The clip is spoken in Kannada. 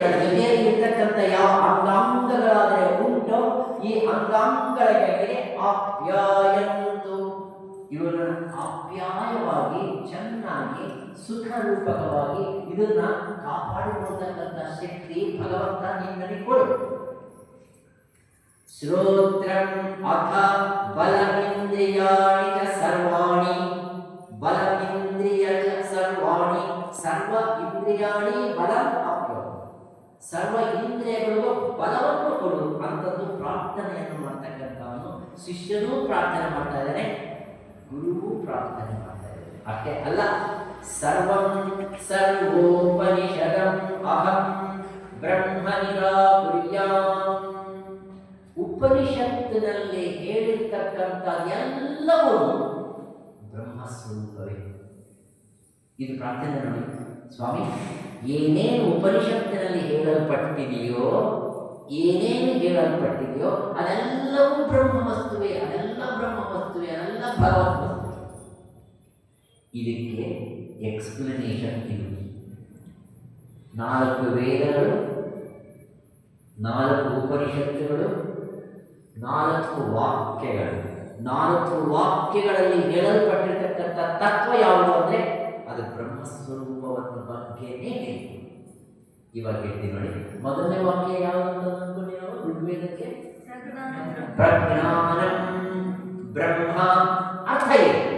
ಇರ್ತಕ್ಕಂಥ ಯಾವ ಅಂಗಾಂಗಗಳಾದರೆ ಉಂಟೋ, ಈ ಅಂಗಾಂಗಗಳಿಗೆ ಆಪ್ಯಾಯಂತು ಇವರನ್ನು ಆಪ್ಯಾಯವಾಗಿ, ಚೆನ್ನಾಗಿ, ಸುಖರೂಪಕವಾಗಿ ಇದನ್ನ ಕಾಪಾಡಿಕೊಳ್ತಕ್ಕಂಥ ಶಕ್ತಿ ಭಗವಂತ ನಿನ್ನಲ್ಲಿ ಕೊಡು. ಶ್ರೋತ್ರಂ ಅಥ ಬಲಮಿಂದ್ರಿಯಾಣಿ ಸರ್ವಾಣಿ, ಬಲಮಿಂದ್ರಿಯ ಸರ್ವಾಣಿ, ಸರ್ವ ಇಂದ್ರಿಯಾಣಿ ಬಲ ಆಪ್ಯ. ಸರ್ವ ಇಂದ್ರಿಯಗಳಿಗೂ ಬಲವನ್ನು ಕೊಡು ಅಂತದ್ದು ಪ್ರಾರ್ಥನೆಯನ್ನು ಮಾಡ್ತಕ್ಕಂಥವನು ಶಿಷ್ಯನೂ ಪ್ರಾರ್ಥನೆ ಮಾಡ್ತಾ ಇದ್ದಾನೆ, ಗುರುವೂ ಪ್ರಾರ್ಥನೆ ಮಾಡ್ತಾ ಇದ್ದಾನೆ. ಅಷ್ಟೇ ಅಲ್ಲ, ಸರ್ವಂ ಸರ್ವೋಪನಿಷದಂ ಅಹಂ ಬ್ರಹ್ಮ ಉಪನಿಷತ್ತಿನಲ್ಲಿ ಹೇಳಿರ್ತಕ್ಕಂಥ ಎಲ್ಲವೂ ಬ್ರಹ್ಮಸ್ವರೂಪವೇ. ಇದು ಪ್ರಾರ್ಥನೆ ನೋಡಿ, ಸ್ವಾಮಿ, ಏನೇನು ಉಪನಿಷತ್ತಿನಲ್ಲಿ ಹೇಳಲ್ಪಟ್ಟಿದೆಯೋ, ಏನೇನು ಹೇಳಲ್ಪಟ್ಟಿದೆಯೋ, ಅದೆಲ್ಲವೂ ಬ್ರಹ್ಮ ವಸ್ತುವೆ ಅದೆಲ್ಲ ಬ್ರಹ್ಮ ವಸ್ತುವೆ ಅದೆಲ್ಲ ಭಗವತ್ ವಸ್ತುವೆ ಇದಕ್ಕೆ ಎಕ್ಸ್ಪ್ಲನೇಷನ್ ಇದು. ನಾಲ್ಕು ವೇದಗಳು, ನಾಲ್ಕು ಉಪನಿಷತ್ತುಗಳು, ನಾಲ್ಕು ವಾಕ್ಯಗಳು. ನಾಲ್ಕು ವಾಕ್ಯಗಳಲ್ಲಿ ಹೇಳಲ್ಪಟ್ಟಿರ್ತಕ್ಕಂಥ ತತ್ವ ಯಾವುದು ಅಂದರೆ, ಅದು ಬ್ರಹ್ಮಸ್ವರೂಪವನ್ನು ಬಗ್ಗೆನೇ ಹೇಳಿ ಇವಾಗ ಹೇಳ್ತೀನಿ ನೋಡಿ ಮೊದಲನೇ ವಾಕ್ಯ ಯಾವುದು ಅಂತ ಅಂದ್ಕೊಂಡು ನಾವು ಋಗ್ವೇದಕ್ಕೆ ಪ್ರಜ್ಞಾನಂ ಬ್ರಹ್ಮ ಅರ್ಥ ಏನು